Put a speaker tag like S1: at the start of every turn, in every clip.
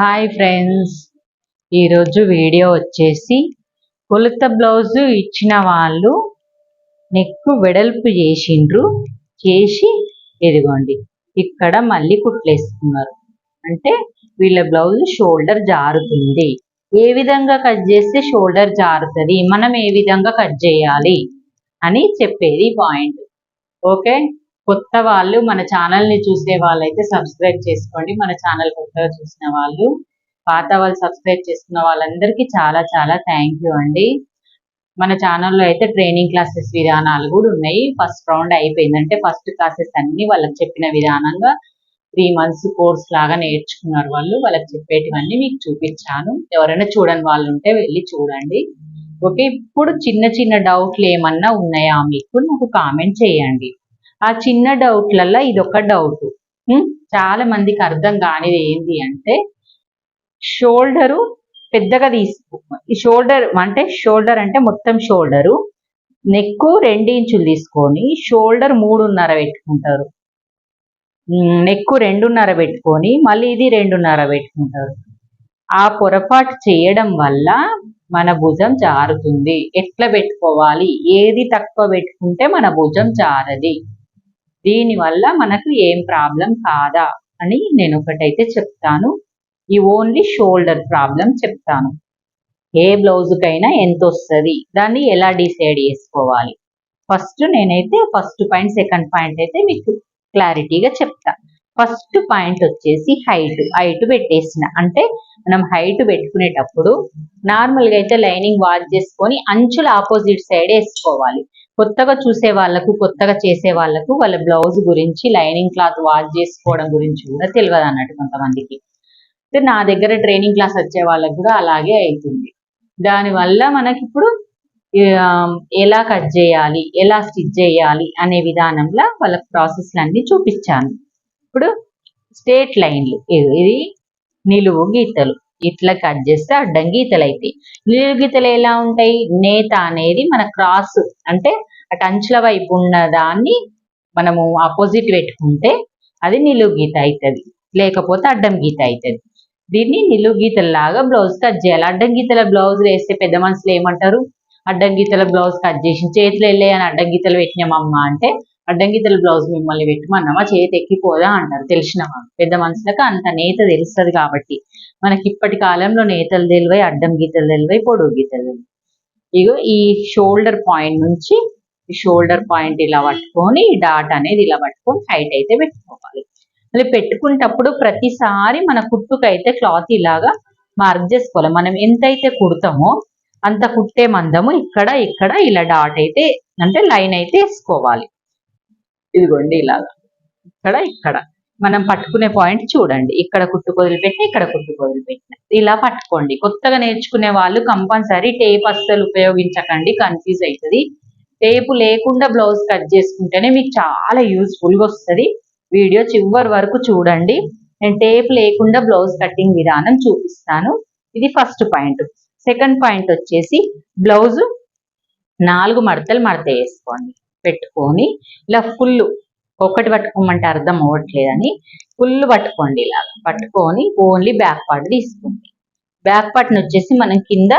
S1: Hi friends. ఈరోజు video వచ్చేసి కొలత బ్లౌజ్ ఇచ్చిన వాళ్ళు నెక్ వెడల్పు చేసిండ్రు చేసి ఎదిగోండి. ఇక్కడ మళ్ళీ కుట్లేసుకున్నారు. అంటే వీళ్ళ బ్లౌజ్ షోల్డర్ జారుతుంది. ఏ విధంగా కట్ చేస్తే షోల్డర్ జారుతుంది మనం ఏ విధంగా కట్ చేయాలి అని చెప్పేది పాయింట్. ఓకే? కొత్త వాళ్ళు మన ఛానల్ని చూసే వాళ్ళైతే సబ్స్క్రైబ్ చేసుకోండి. మన ఛానల్ కొత్తగా చూసిన వాళ్ళు పాత వాళ్ళు సబ్స్క్రైబ్ చేసుకున్న వాళ్ళందరికీ చాలా చాలా థ్యాంక్ యూ అండి. మన ఛానల్లో అయితే ట్రైనింగ్ క్లాసెస్ విధానాలు కూడా ఉన్నాయి. ఫస్ట్ రౌండ్ అయిపోయింది అంటే ఫస్ట్ క్లాసెస్ అన్ని వాళ్ళకి చెప్పిన విధానంగా త్రీ మంత్స్ కోర్స్ లాగా నేర్చుకున్నారు వాళ్ళు. వాళ్ళకి చెప్పేటివన్నీ మీకు చూపించాను. ఎవరైనా చూడని వాళ్ళు ఉంటే వెళ్ళి చూడండి. ఓకే ఇప్పుడు చిన్న చిన్న డౌట్లు ఏమన్నా ఉన్నాయా మీకు? నాకు కామెంట్ చేయండి. ఆ చిన్న డౌట్లల్లో ఇదొక డౌట్. చాలా మందికి అర్థం కానిది ఏంటి అంటే షోల్డరు పెద్దగా తీసుకో ఈ షోల్డర్ అంటే షోల్డర్ అంటే మొత్తం షోల్డరు. నెక్ రెండు ఇంచులు తీసుకొని షోల్డర్ మూడున్నర పెట్టుకుంటారు. నెక్ రెండున్నర పెట్టుకొని మళ్ళీ ఇది రెండున్నర పెట్టుకుంటారు. ఆ పొరపాటు చేయడం వల్ల మన భుజం జారుతుంది. ఎట్లా పెట్టుకోవాలి? ఏది తక్కువ పెట్టుకుంటే మన భుజం జారది? దీనివల్ల మనకు ఏం ప్రాబ్లం కాదా అని నేను ఒకటైతే చెప్తాను. ఈ ఓన్లీ షోల్డర్ ప్రాబ్లం చెప్తాను. ఏ బ్లౌజ్కైనా ఎంత వస్తుంది దాన్ని ఎలా డిసైడ్ చేసుకోవాలి? ఫస్ట్ నేనైతే ఫస్ట్ పాయింట్ సెకండ్ పాయింట్ అయితే మీకు క్లారిటీగా చెప్తా. ఫస్ట్ పాయింట్ వచ్చేసి హైట్. హైట్ పెట్టేసిన. అంటే మనం హైట్ పెట్టుకునేటప్పుడు నార్మల్గా అయితే లైనింగ్ వాచ్ చేసుకొని అంచుల ఆపోజిట్ సైడ్ వేసుకోవాలి. కొత్తగా చూసే వాళ్ళకు కొత్తగా చేసే వాళ్ళకు వాళ్ళ బ్లౌజ్ గురించి లైనింగ్ క్లాత్ వాష్ చేసుకోవడం గురించి కూడా తెలియదు అన్నట్టు కొంతమందికి. నా దగ్గర ట్రైనింగ్ క్లాస్ వచ్చే వాళ్ళకి కూడా అలాగే అవుతుంది దానివల్ల మనకి ఇప్పుడు ఎలా కట్ చేయాలి ఎలా స్టిచ్ చేయాలి అనే విధానంలో వాళ్ళ ప్రాసెస్లన్నీ చూపించాను. ఇప్పుడు స్టేట్ లైన్లు ఇది నిలువు గీతలు. ఇట్లా కట్ చేస్తే అడ్డం గీతలు అవుతాయి నిలువు గీతలు ఎలా ఉంటాయి? నేత అనేది మన క్రాస్ అంటే అటు అంచుల వైపు ఉన్న దాన్ని మనము ఆపోజిట్ పెట్టుకుంటే అది నిలువు గీత అవుతుంది లేకపోతే అడ్డం గీత అవుతుంది దీన్ని నిలువు గీతల్లాగా బ్లౌజ్ కట్ చేయాలి. అడ్డం గీతల బ్లౌజ్ వేస్తే పెద్ద మనుషులు ఏమంటారు? అడ్డం గీతల బ్లౌజ్ కట్ చేసి చేతులు వెళ్ళే అని అడ్డం గీతలు పెట్టినామమ్మా అంటే అడ్డం బ్లౌజ్ మిమ్మల్ని పెట్టుమన్నామా చేతి ఎక్కిపోదా అంటారు. తెలిసిన పెద్ద మనుషులకు అంత నేత తెలుస్తుంది కాబట్టి. మనకి ఇప్పటి కాలంలో నేతలు తెలివై అడ్డం గీతలు తెలివై పొడుగు గీతలు తెలివై. ఇగో ఈ షోల్డర్ పాయింట్ నుంచి ఈ షోల్డర్ పాయింట్ ఇలా పట్టుకొని డాట్ అనేది ఇలా పట్టుకొని హైట్ అయితే పెట్టుకోవాలి. మళ్ళీ పెట్టుకునేటప్పుడు ప్రతిసారి మన కుట్టుకైతే క్లాత్ ఇలాగా మార్క్ చేసుకోవాలి. మనం ఎంతైతే కుడతామో అంత కుట్టే మందము ఇక్కడ ఇక్కడ ఇలా డాట్ అయితే అంటే లైన్ అయితే వేసుకోవాలి. ఇదిగోండి ఇలాగా. ఇక్కడ ఇక్కడ. మనం పట్టుకునే పాయింట్ చూడండి. ఇక్కడ కుట్టు వదిలిపెట్టిన ఇక్కడ కుట్టు వదిలిపెట్టిన. ఇలా పట్టుకోండి. కొత్తగా నేర్చుకునే వాళ్ళు కంపల్సరీ టేప్ అస్సలు ఉపయోగించకండి. కన్ఫ్యూజ్ అవుతుంది టేపు లేకుండా బ్లౌజ్ కట్ చేసుకుంటేనే మీకు చాలా యూస్ఫుల్గా వస్తుంది. వీడియో చివరి వరకు చూడండి. నేను టేప్ లేకుండా బ్లౌజ్ కటింగ్ విధానం చూపిస్తాను. ఇది ఫస్ట్ పాయింట్ సెకండ్ పాయింట్ వచ్చేసి బ్లౌజ్ నాలుగు మడతలు మడత వేసుకోండి. పెట్టుకొని ఇలా ఫుల్ ఒకటి పట్టుకోమంటే అర్థం అవ్వట్లేదని ఫుల్ పట్టుకోండి ఇలా పట్టుకొని ఓన్లీ బ్యాక్ పార్ట్ తీసుకోండి. బ్యాక్ పార్ట్ని వచ్చేసి మనం కింద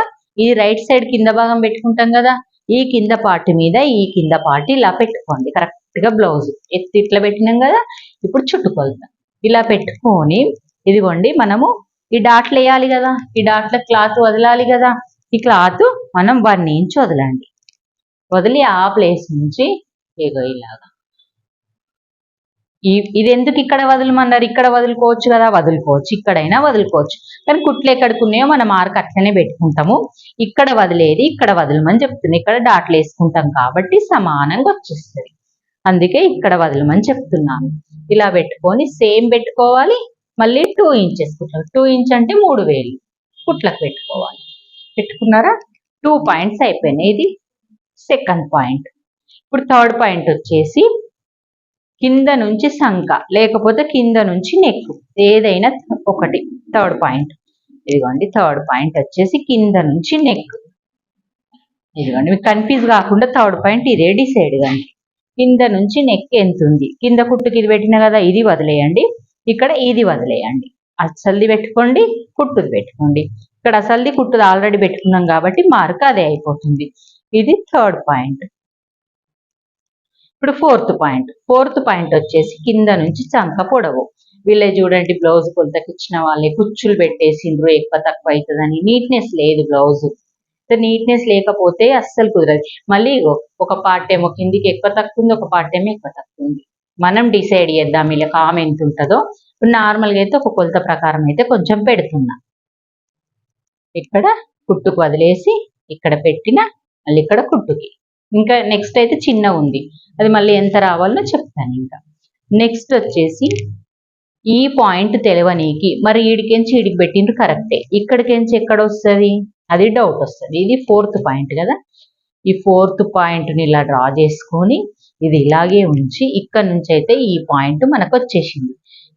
S1: ఈ రైట్ సైడ్ కింద భాగం పెట్టుకుంటాం కదా ఈ కింద పార్ట్ మీద ఈ కింద పార్ట్ ఇలా పెట్టుకోండి. కరెక్ట్గా బ్లౌజ్ ఎత్తి ఇట్లా పెట్టినాం కదా ఇప్పుడు చుట్టుకొలుతాం ఇలా పెట్టుకొని ఇదిగోండి మనము ఈ డాట్లు వేయాలి కదా ఈ డాట్ల క్లాత్ వదలాలి కదా ఈ క్లాత్ మనం వన్ ఇంచ్ వదలండి. వదిలి ఆ ప్లేస్ నుంచి ఏదో ఇలాగా. ఇది ఎందుకు ఇక్కడ వదలమన్నారు? ఇక్కడ వదులుకోవచ్చు కదా? వదులుకోవచ్చు. ఇక్కడైనా వదులుకోవచ్చు. కానీ కుట్లు ఎక్కడుకున్నాయో మన మార్క్ అట్లనే పెట్టుకుంటాము. ఇక్కడ వదిలేది ఇక్కడ వదలమని చెప్తుంది. ఇక్కడ డాట్లు వేసుకుంటాం కాబట్టి సమానంగా వచ్చేస్తుంది. అందుకే ఇక్కడ వదలమని చెప్తున్నాను. ఇలా పెట్టుకొని సేమ్ పెట్టుకోవాలి. మళ్ళీ టూ ఇంచెస్ కుట్లకు టూ ఇంచ్ అంటే మూడు వేలు. కుట్లకు పెట్టుకోవాలి. పెట్టుకున్నారా? టూ పాయింట్స్ అయిపోయినాయి. ఇది సెకండ్ పాయింట్. ఇప్పుడు థర్డ్ పాయింట్ వచ్చేసి కింద నుంచి సంఖ లేకపోతే కింద నుంచి నెక్ ఏదైనా ఒకటి. Third point. ఇదిగోండి థర్డ్ పాయింట్ వచ్చేసి కింద నుంచి నెక్ ఇదిగోండి మీకు కన్ఫ్యూజ్ కాకుండా థర్డ్ పాయింట్ ఇదే డిసైడ్ కానీ కింద నుంచి నెక్ ఎంత ఉంది? కింద కుట్టుకి ఇది పెట్టిన కదా ఇది వదిలేయండి. ఇక్కడ ఇది వదిలేయండి. అసలుది పెట్టుకోండి కుట్టుది పెట్టుకోండి. ఇక్కడ అసలుది కుట్టుది ఆల్రెడీ పెట్టుకున్నాం కాబట్టి మార్క్ అదే అయిపోతుంది. ఇది థర్డ్ పాయింట్ ఇప్పుడు ఫోర్త్ పాయింట్ ఫోర్త్ పాయింట్ వచ్చేసి కింద నుంచి చంక పొడవు. వీళ్ళే చూడండి బ్లౌజ్ కొలతకి ఇచ్చిన వాళ్ళే కుచ్చులు పెట్టేసిండ్రు ఎక్కువ తక్కువ అవుతుందని. నీట్నెస్ లేదు బ్లౌజ్ నీట్నెస్ లేకపోతే అస్సలు కుదరదు. మళ్ళీ ఒక పార్ట్ ఏమో కిందికి ఎక్కువ తక్కువ ఉంది ఒక పార్ట్ ఏమో ఎక్కువ తక్కువ ఉంది. మనం డిసైడ్ చేద్దాం ఇలా కామ్ ఎంత ఉంటుందో. ఇప్పుడు నార్మల్గా అయితే ఒక కొలత ప్రకారం అయితే కొంచెం పెడుతున్నా. ఇక్కడ కుట్టుకు వదిలేసి ఇక్కడ పెట్టిన మళ్ళీ ఇక్కడ కుట్టుకి. ఇంకా నెక్స్ట్ అయితే చిన్న ఉంది. అది మళ్ళీ ఎంత రావాలో చెప్తాను ఇంకా. నెక్స్ట్ వచ్చేసి ఈ పాయింట్ తెలవనీకి. మరి ఈడికెంచి ఈడికి పెట్టిండ్రు? కరెక్టే ఇక్కడికెంచి ఎక్కడ వస్తుంది? అది డౌట్ వస్తుంది. ఇది ఫోర్త్ పాయింట్ కదా. ఈ ఫోర్త్ పాయింట్ని ఇలా డ్రా చేసుకొని ఇది ఇలాగే ఉంచి ఇక్కడ నుంచి అయితే ఈ పాయింట్ మనకు వచ్చేసింది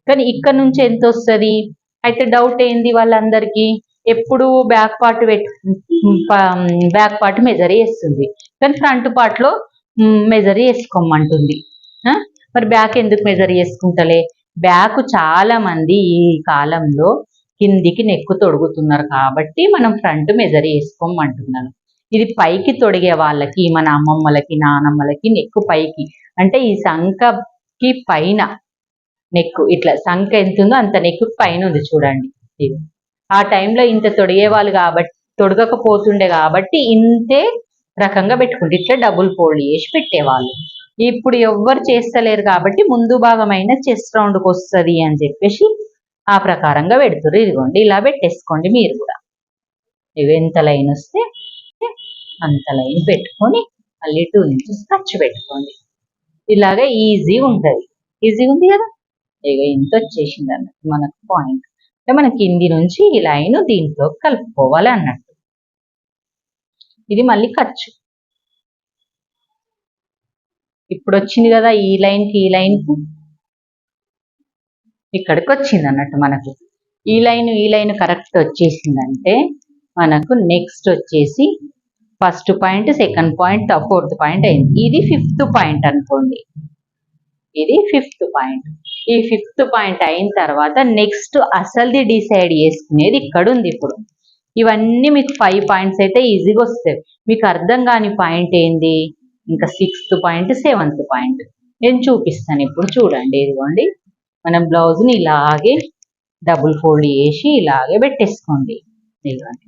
S1: కానీ ఇక్కడ నుంచి ఎంత వస్తుంది? అయితే డౌట్ ఏంది వాళ్ళందరికీ? ఎప్పుడు బ్యాక్ పార్ట్ పెట్టు బ్యాక్ పార్ట్ మెజర్ చేస్తుంది. కానీ ఫ్రంట్ పార్ట్లో మెజర్ చేసుకోమంటుంది. ఆ? మరి బ్యాక్ ఎందుకు మెజర్ చేసుకుంటలే? బ్యాక్ చాలా మంది ఈ కాలంలో కిందికి నెక్కు తొడుగుతున్నారు కాబట్టి మనం ఫ్రంట్ మెజర్ చేసుకోమంటున్నాను ఇది పైకి తొడిగే వాళ్ళకి మన అమ్మమ్మలకి నానమ్మలకి నెక్కు పైకి. అంటే ఈ సంఖకి పైన నెక్కు ఇట్లా సంఖ ఎంత ఉందో అంత నెక్కు పైన ఉంది చూడండి. ఇది ఆ టైంలో ఇంత తొడిగేవాళ్ళు కాబట్టి తొడగకపోతుండే కాబట్టి ఇంతే రకంగా పెట్టుకుంటే ఇట్లా డబుల్ ఫోల్డ్ చేసి పెట్టేవాళ్ళు. ఇప్పుడు ఎవ్వరు చేస్తలేరు కాబట్టి ముందు భాగమైన చెస్ట్ రౌండ్కి వస్తుంది అని చెప్పేసి ఆ ప్రకారంగా పెడుతుర్రు. ఇదిగోండి ఇలా పెట్టేసుకోండి మీరు కూడా. ఇవి ఎంత లైన్ వస్తే అంత లైన్ పెట్టుకొని మళ్ళీ టూ ఇంచెస్ ఖర్చు పెట్టుకోండి. ఇలాగే ఈజీ ఉంటుంది. ఈజీ ఉంది కదా? ఇక ఇంత వచ్చేసింది అన్నట్టు మనకు పాయింట్ మన కింది నుంచి ఈ లైన్ దీంట్లో కలుపుకోవాలి అన్నట్టు. ఇది మళ్ళీ ఖర్చు ఇప్పుడు వచ్చింది కదా ఈ లైన్కి ఈ లైన్కు. ఇక్కడికి వచ్చింది అన్నట్టు మనకు. ఈ లైన్ ఈ లైన్ కరెక్ట్ వచ్చేసిందంటే మనకు నెక్స్ట్ వచ్చేసి first point second point fourth point అయింది. ఇది ఫిఫ్త్ పాయింట్ అనుకోండి. ఇది ఫిఫ్త్ పాయింట్. ఈ ఫిఫ్త్ పాయింట్ అయిన తర్వాత నెక్స్ట్ అసలుది డిసైడ్ చేసుకునేది ఇక్కడ ఉంది ఇప్పుడు. ఇవన్నీ మీకు ఫైవ్ పాయింట్స్ అయితే ఈజీగా వస్తాయి. మీకు అర్థం కాని పాయింట్ ఏంది? ఇంకా సిక్స్త్ పాయింట్ సెవెంత్ పాయింట్ నేను చూపిస్తాను ఇప్పుడు చూడండి ఇదిగోండి. మనం బ్లౌజ్ని ఇలాగే డబుల్ ఫోల్డ్ చేసి ఇలాగే పెట్టేసుకోండి. ఇదిగోండి.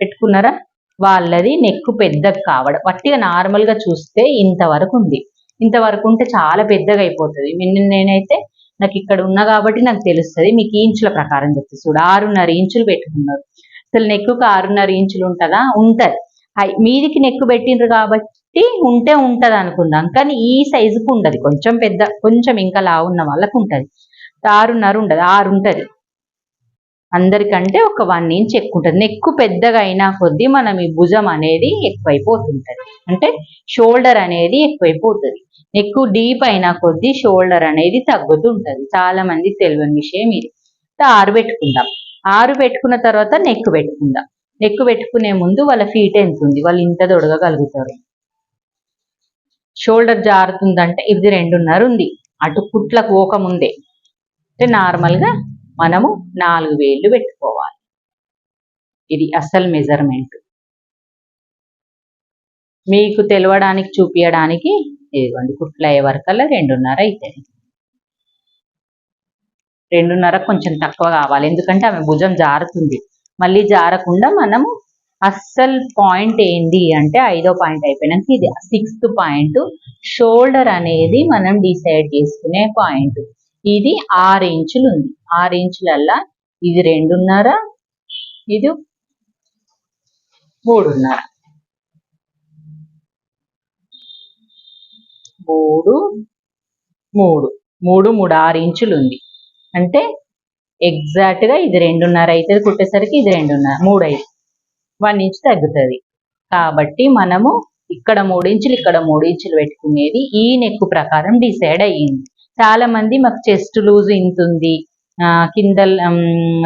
S1: పెట్టుకున్నారా? వాళ్ళది నెక్ పెద్దగా కావడం. వట్టిగా నార్మల్గా చూస్తే ఇంతవరకు ఉంది. ఇంతవరకు ఉంటే చాలా పెద్దగా అయిపోతుంది నిన్న నేనైతే నాకు ఇక్కడ ఉన్నా కాబట్టి నాకు తెలుస్తుంది. మీకు ఇంచుల ప్రకారం చెప్తే. చూడు ఆరున్నర ఇంచులు పెట్టుకున్నారు. అసలు నెక్కుకి ఆరున్నర ఇంచులు ఉంటుందా. ఉంటది మీదికి నెక్కు పెట్టిండ్రు కాబట్టి ఉంటే ఉంటుంది అనుకుందాం. కానీ ఈ సైజుకు ఉండదు కొంచెం పెద్ద కొంచెం ఇంకా లా ఉన్న వాళ్ళకు ఉంటది ఆరున్నర ఉండదు. ఆరు ఉంటది. అందరికంటే ఒక వన్ ఇంచ్ ఎక్కువ ఉంటుంది నెక్కు పెద్దగా అయినా కొద్దీ మనం ఈ భుజం అనేది ఎక్కువైపోతుంటది. అంటే షోల్డర్ అనేది ఎక్కువైపోతుంది. నెక్కు డీప్ అయినా కొద్దీ షోల్డర్ అనేది తగ్గుతుంటుంది. చాలా మంది తెలియని విషయం ఇది. ఆరు పెట్టుకుందాం. ఆరు పెట్టుకున్న తర్వాత నెక్ పెట్టుకుందాం. నెక్ పెట్టుకునే ముందు వాళ్ళ ఫీట్ ఎంత ఉంది? వాళ్ళు ఇంత దొడగగలుగుతారు షోల్డర్ జారుతుందంటే ఇది రెండున్నర ఉంది. అటు కుట్లకు పోకముందే అంటే నార్మల్గా మనము నాలుగు వేళ్ళు పెట్టుకోవాలి. ఇది అసలు మెజర్మెంట్ మీకు తెలవడానికి చూపించడానికి ఇదిగోండి కుట్లు అయ్యే వరకల్లా రెండున్నర అవుతుంది రెండున్నర కొంచెం తక్కువ కావాలి ఎందుకంటే ఆమె భుజం జారుతుంది. మళ్ళీ జారకుండా మనము అస్సలు పాయింట్ ఏంది అంటే ఐదో పాయింట్ అయిపోయినాక ఇది సిక్స్త్ పాయింట్ షోల్డర్ అనేది మనం డిసైడ్ చేసుకునే పాయింట్. ఇది ఆరు ఇంచులు ఉంది. ఆరు ఇంచులల్లా ఇది రెండున్నర ఇది మూడున్నర. మూడు మూడు. మూడు మూడు ఆరు ఇంచులు ఉంది అంటే ఎగ్జాక్ట్గా ఇది రెండున్నర అవుతుంది కుట్టేసరికి ఇది రెండున్నర మూడు ఐదు వన్ ఇంచ్ తగ్గుతుంది. కాబట్టి మనము ఇక్కడ మూడు ఇంచులు ఇక్కడ మూడు ఇంచులు పెట్టుకునేది ఈ నెక్ ప్రకారం డిసైడ్ అయ్యింది. చాలా మంది మాకు చెస్ట్ లూజ్ ఇంత ఉంది ఆ, కింద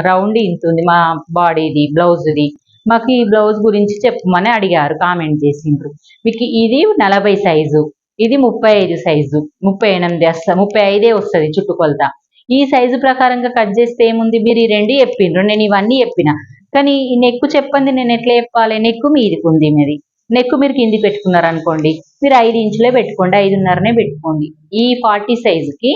S1: రౌండ్ ఇంతుంది మా బాడీది బ్లౌజ్ది. మాకు ఈ బ్లౌజ్ గురించి చెప్పమని అడిగారు కామెంట్ చేసిండ్రు. మీకు ఇది నలభై సైజు. ఇది ముప్పై ఐదు సైజు. ముప్పై ఎనిమిది వస్తా ముప్పై ఐదే వస్తుంది చుట్టుకొలత. ఈ సైజు ప్రకారంగా కట్ చేస్తే ఏముంది? మీరు ఈ రెండు చెప్పిండ్రు నేను ఇవన్నీ చెప్పిన. కానీ ఈ నెక్కు చెప్పండి నేను ఎట్లా చెప్పాలి? నెక్కు మీది ఉంది మీది నెక్కు మీరు కింది పెట్టుకున్నారు అనుకోండి మీరు ఐదు ఇంచులే పెట్టుకోండి ఐదున్నరనే పెట్టుకోండి. ఈ ఫార్టీ సైజుకి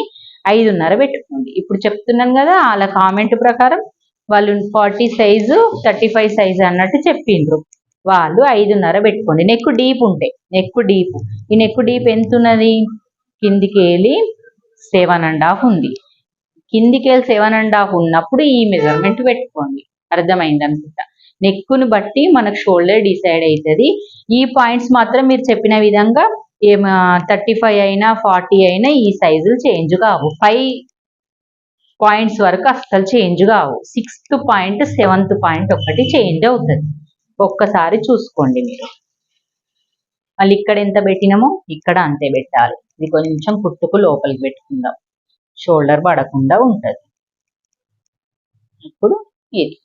S1: ఐదున్నర పెట్టుకోండి. ఇప్పుడు చెప్తున్నాను కదా వాళ్ళ కామెంట్ ప్రకారం వాళ్ళు forty size thirty five size అన్నట్టు చెప్పిండ్రు వాళ్ళు ఐదున్నర పెట్టుకోండి. నెక్కు డీప్ ఉంటాయి నెక్కు డీప్. ఈ నెక్కు డీప్ ఎంత ఉన్నది కిందికి వెళ్ళి సెవెన్ అండ్ హాఫ్ ఉంది. కిందికి వెళ్ళి సెవెన్ అండ్ హాఫ్ ఉన్నప్పుడు ఈ మెజర్మెంట్ పెట్టుకోండి. అర్థమైంది అనుకుంటా? నెక్కును బట్టి మనకు షోల్డర్ డిసైడ్ అవుతుంది ఈ పాయింట్స్ మాత్రం మీరు చెప్పిన విధంగా ఏం థర్టీ ఫైవ్ అయినా ఫార్టీ అయినా ఈ సైజులు చేంజ్ కావు. ఫైవ్ పాయింట్స్ వరకు అస్సలు చేంజ్ కావు. సిక్స్త్ పాయింట్ సెవెంత్ పాయింట్ ఒకటి చేంజ్ అవుతుంది. ఒక్కసారి చూసుకోండి మీరు. మళ్ళీ ఇక్కడ ఎంత పెట్టినామో ఇక్కడ అంతే పెట్టాలి. ఇది కొంచెం కుట్టుకు లోపలికి పెట్టుకుందాం. షోల్డర్ పడకుండా ఉంటుంది. ఇప్పుడు ఇది.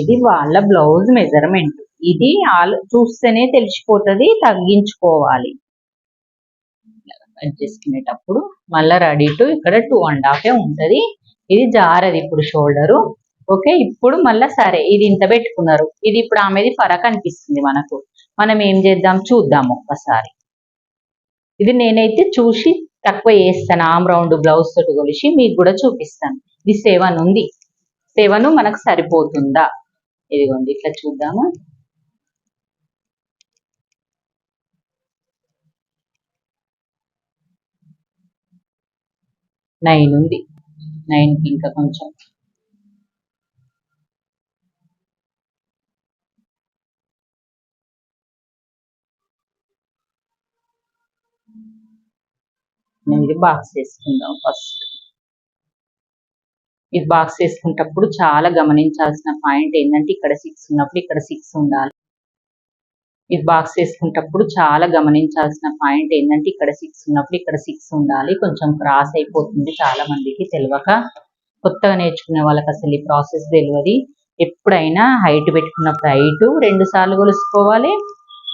S1: ఇది వాళ్ళ బ్లౌజ్ మెజర్మెంట్ ఇది చూస్తేనే తెలిసిపోతుంది తగ్గించుకోవాలి. కట్ చేసుకునేటప్పుడు మళ్ళీ రెడీ టు ఇక్కడ టూ అండ్ హాఫే ఉంటుంది. ఇది జారది ఇప్పుడు షోల్డరు ఓకే ఇప్పుడు మళ్ళీ సరే ఇది ఇంత పెట్టుకున్నారు. ఇది ఇప్పుడు ఆమెది ఫరక్ అనిపిస్తుంది మనకు. మనం ఏం చేద్దాం? చూద్దాం ఒక్కసారి. ఇది నేనైతే చూసి తక్కువ చేస్తాను. ఆమ్ రౌండ్ బ్లౌజ్ తోటి కొలిసి మీకు కూడా చూపిస్తాను. ఇది సెవెన్ ఉంది. సెవెన్ మనకు సరిపోతుందా? ఇదిగోండి ఇట్లా చూద్దాము? నైన్ ఉంది. నైన్కి ఇంకా కొంచెం ఇది బాక్స్ వేసుకుందాం ఫస్ట్. ఇది బాక్స్ వేసుకునేటప్పుడు చాలా గమనించాల్సిన పాయింట్ ఏంటంటే ఇక్కడ సిక్స్ ఉన్నప్పుడు ఇక్కడ సిక్స్ ఉండాలి. ఇది బాక్స్ వేసుకునేటప్పుడు చాలా గమనించాల్సిన పాయింట్ ఏంటంటే ఇక్కడ సిక్స్ ఉన్నప్పుడు ఇక్కడ సిక్స్ ఉండాలి. కొంచెం క్రాస్ అయిపోతుంది చాలా మందికి తెలియక. కొత్తగా నేర్చుకునే వాళ్ళకి అసలు ఈ ప్రాసెస్ తెలియదు. ఎప్పుడైనా హైట్ పెట్టుకున్నప్పుడు హైట్ రెండు సార్లు కొలుసుకోవాలి.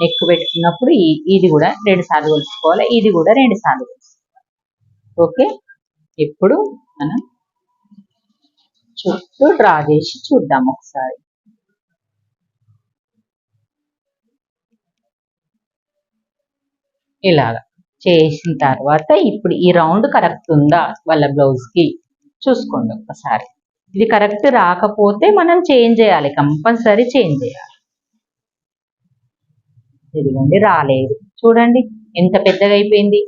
S1: నెక్ పెట్టుకున్నప్పుడు ఇది కూడా రెండు సార్లు కొలుసుకోవాలి. ఇది కూడా రెండు సార్లు కొలుసుకోవాలి. ఓకే? ఇప్పుడు మనం చుట్టూ డ్రా చేసి చూద్దాం ఒకసారి. ఇలాగా చేసిన తర్వాత ఇప్పుడు ఈ రౌండ్ కరెక్ట్ ఉందా వాళ్ళ బ్లౌజ్కి? చూసుకోండి ఒక్కసారి ఇది కరెక్ట్ రాకపోతే మనం చేంజ్ చేయాలి కంపల్సరీ చేంజ్ చేయాలి. ఇదిగోండి రాలేదు. చూడండి ఎంత పెద్దగా అయిపోయింది?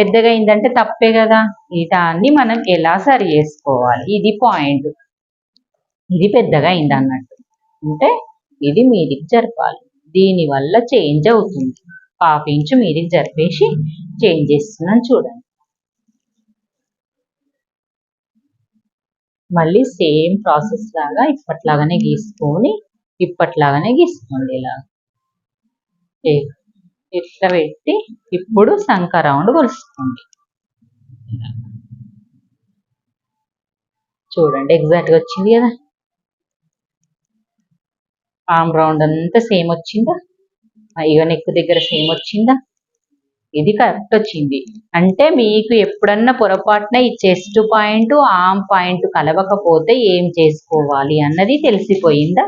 S1: పెద్దగా అయిందంటే తప్పే కదా. ఈ దాన్ని మనం ఎలా సరి చేసుకోవాలి? ఇది పాయింట్. ఇది పెద్దగా అయింది అన్నట్టు. అంటే ఇది మీదికి జరపాలి. దీనివల్ల చేంజ్ అవుతుంది. హాఫ్ ఇంచు మీదికి జరిపేసి చేంజ్ చేస్తున్నాను చూడండి. మళ్ళీ సేమ్ ప్రాసెస్ లాగా ఇప్పట్లాగానే గీసుకొని ఇప్పట్లాగానే గీసుకోండి ఇలా. ఏ- ఇట్లా పెట్టి ఇప్పుడు సంఖ రౌండ్ కొలుసుకోండి చూడండి ఎగ్జాక్ట్గా వచ్చింది కదా. ఆమ్ రౌండ్ అంతా సేమ్ వచ్చిందా? ఇక నెక్ దగ్గర సేమ్ వచ్చిందా? ఇది కరెక్ట్ వచ్చింది. అంటే మీకు ఎప్పుడన్నా పొరపాటున ఈ చెస్ట్ పాయింట్ ఆమ్ పాయింట్ కలవకపోతే ఏం చేసుకోవాలి అన్నది తెలిసిపోయిందా?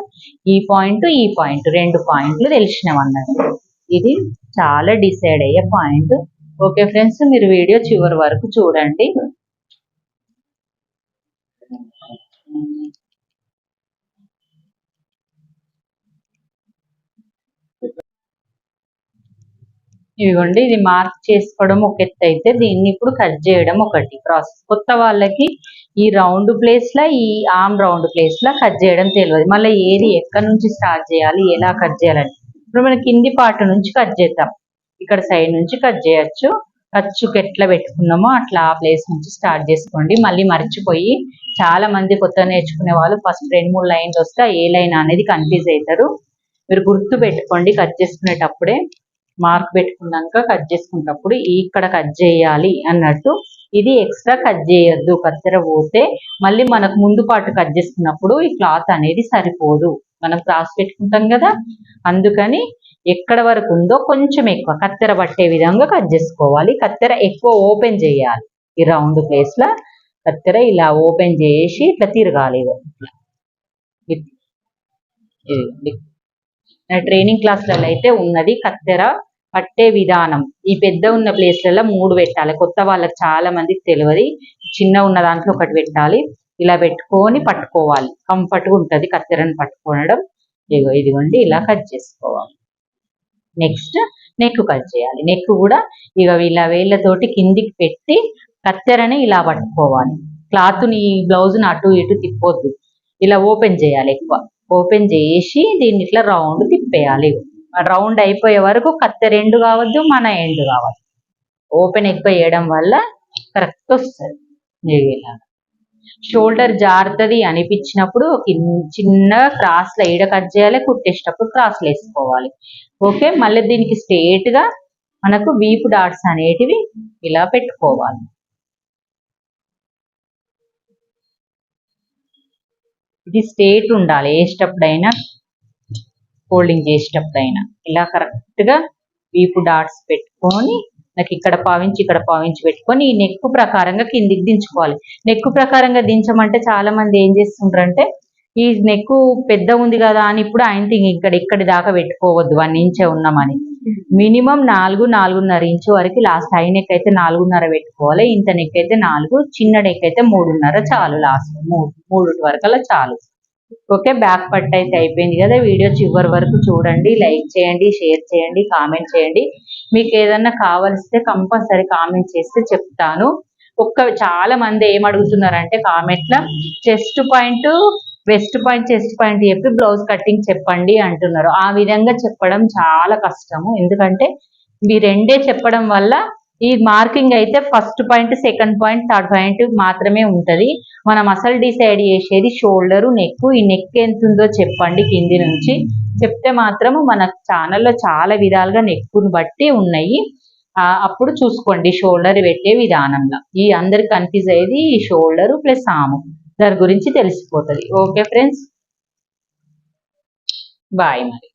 S1: ఈ పాయింట్ ఈ పాయింట్ రెండు పాయింట్లు తెలిసినవన్నది ఇది చాలా డిసైడ్ అయ్యే పాయింట్. ఓకే ఫ్రెండ్స్ మీరు వీడియో చివరి వరకు చూడండి. ఇదిగోండి ఇది మార్క్ చేసుకోవడం ఒక ఎత్తు అయితే దీన్ని ఇప్పుడు కట్ చేయడం ఒకటి. ప్రాసెస్ కొత్త వాళ్ళకి ఈ రౌండ్ ప్లేస్ లా ఈ ఆమ్ రౌండ్ ప్లేస్ లా కట్ చేయడం తెలియదు. మళ్ళీ ఏది ఎక్కడి నుంచి స్టార్ట్ చేయాలి ఎలా కట్ చేయాలని. ఇప్పుడు మనకి కింది పార్ట్ నుంచి కట్ చేద్దాం. ఇక్కడ సైడ్ నుంచి కట్ చేయొచ్చు. ఖర్చుకి ఎట్లా పెట్టుకున్నామో అట్లా ఆ ప్లేస్ నుంచి స్టార్ట్ చేసుకోండి. మళ్ళీ మర్చిపోయి చాలా మంది కొత్త నేర్చుకునే వాళ్ళు ఫస్ట్ రెండు మూడు లైన్లు వస్తే ఏ లైన్ అనేది కన్ఫ్యూజ్ అవుతారు. మీరు గుర్తు పెట్టుకోండి కట్ చేసుకునేటప్పుడే మార్క్ పెట్టుకున్నాక కట్ చేసుకునేటప్పుడు ఇక్కడ కట్ చేయాలి అన్నట్టు. ఇది ఎక్స్ట్రా కట్ చేయొద్దు కత్తెర పోతే మళ్ళీ మనకు ముందు పాటు కట్ చేసుకున్నప్పుడు ఈ క్లాత్ అనేది సరిపోదు. మనం క్రాస్ పెట్టుకుంటాం కదా? అందుకని ఎక్కడ వరకు ఉందో కొంచెం ఎక్కువ. కత్తెర పట్టే విధంగా కట్ చేసుకోవాలి. కత్తెర ఎక్కువ ఓపెన్ చేయాలి. ఈ రౌండ్ ప్లేస్లో కత్తెర ఇలా ఓపెన్ చేసి ఇట్లా తిరగాలి ఇట్లా. ట్రైనింగ్ క్లాసులలో అయితే ఉన్నది కత్తెర పట్టే విధానం. ఈ పెద్ద ఉన్న ప్లేస్లలో మూడు పెట్టాలి. కొత్త వాళ్ళకి చాలా మందికి తెలియదు. చిన్న ఉన్న దాంట్లో ఒకటి పెట్టాలి. ఇలా పెట్టుకొని పట్టుకోవాలి. కంఫర్ట్గా ఉంటుంది. కత్తెరని పట్టుకోవడం. ఇదిగో ఇదిగోండి ఇలా కట్ చేసుకోవాలి. నెక్స్ట్ నెక్ కట్ చేయాలి. నెక్ కూడా ఇక ఇలా వేళ్ళతోటి కిందికి పెట్టి కత్తెరని ఇలా పట్టుకోవాలి. క్లాత్ని ఈ బ్లౌజ్ని అటు ఇటు తిప్పొద్దు. ఇలా ఓపెన్ చేయాలి ఎక్కువ. ఓపెన్ చేసి దీన్ని ఇట్లా రౌండ్ తిప్పేయాలి. రౌండ్ అయిపోయే వరకు కత్తెర ఎండు కావద్దు మన ఎండు కావద్దు. ఓపెన్ ఎక్కువ చేయడం వల్ల కరెక్ట్ వస్తుంది. ఇలా. షోల్డర్ జారుతుంది అనిపించినప్పుడు ఒక చిన్నగా క్రాస్లో ఈడ కట్ చేయాలి కుట్టేసేటప్పుడు క్రాస్లు వేసుకోవాలి. ఓకే? మళ్ళీ దీనికి స్ట్రేట్గా మనకు వీపు డాట్స్ అనేటివి ఇలా పెట్టుకోవాలి. ఇది స్ట్రేట్ ఉండాలి వేసేటప్పుడైనా ఫోల్డింగ్ చేసేటప్పుడైనా. ఇలా కరెక్ట్గా వీపు డాట్స్ పెట్టుకొని నాకు ఇక్కడ పావించి ఇక్కడ పావించి పెట్టుకొని ఈ నెక్కు ప్రకారంగా కిందికి దించుకోవాలి. నెక్కు ప్రకారంగా దించమంటే చాలా మంది ఏం చేస్తుంటారంటే ఈ నెక్కు పెద్ద ఉంది కదా అని ఇప్పుడు ఆయన థింగ్ ఇక్కడ ఇక్కడి దాకా పెట్టుకోవద్దు వన్ ఇంచే ఉన్నామని. మినిమం నాలుగు నాలుగున్నర ఇంచు వరకు లాస్ట్ హై నెక్ అయితే నాలుగున్నర పెట్టుకోవాలి ఇంత నెక్ అయితే నాలుగు చిన్న నెక్ అయితే మూడున్నర చాలు లాస్ట్ మూడు మూడు వరకు అలా చాలు. ఓకే బ్యాక్ పట్ అయితే అయిపోయింది కదా వీడియో చివరి వరకు చూడండి లైక్ చేయండి షేర్ చేయండి కామెంట్ చేయండి. మీకు ఏదన్నా కావలిస్తే కంపల్సరీ కామెంట్ చేస్తే చెప్తాను. ఒక్క చాలా మంది ఏం అడుగుతున్నారంటే కామెంట్లో chest point waist point chest point చెప్పి బ్లౌజ్ కటింగ్ చెప్పండి అంటున్నారు. ఆ విధంగా చెప్పడం చాలా కష్టము. ఎందుకంటే ఈ రెండే చెప్పడం వల్ల ఈ మార్కింగ్ అయితే first point second point third point మాత్రమే ఉంటది. మనం అసలు డిసైడ్ చేసేది షోల్డర్ నెక్ ఈ నెక్ ఎంత ఉందో చెప్పండి కింది నుంచి. చెప్తే మాత్రము మన ఛానల్లో చాలా విధాలుగా నెక్కును బట్టి ఉన్నాయి. అప్పుడు చూసుకోండి షోల్డర్ పెట్టే విధానంలో ఈ అందరికి కన్ఫ్యూజ్ అయ్యేది ఈ షోల్డర్ ప్లస్ ఆము. దాని గురించి తెలిసిపోతుంది. Okay friends? బాయ్ మరి.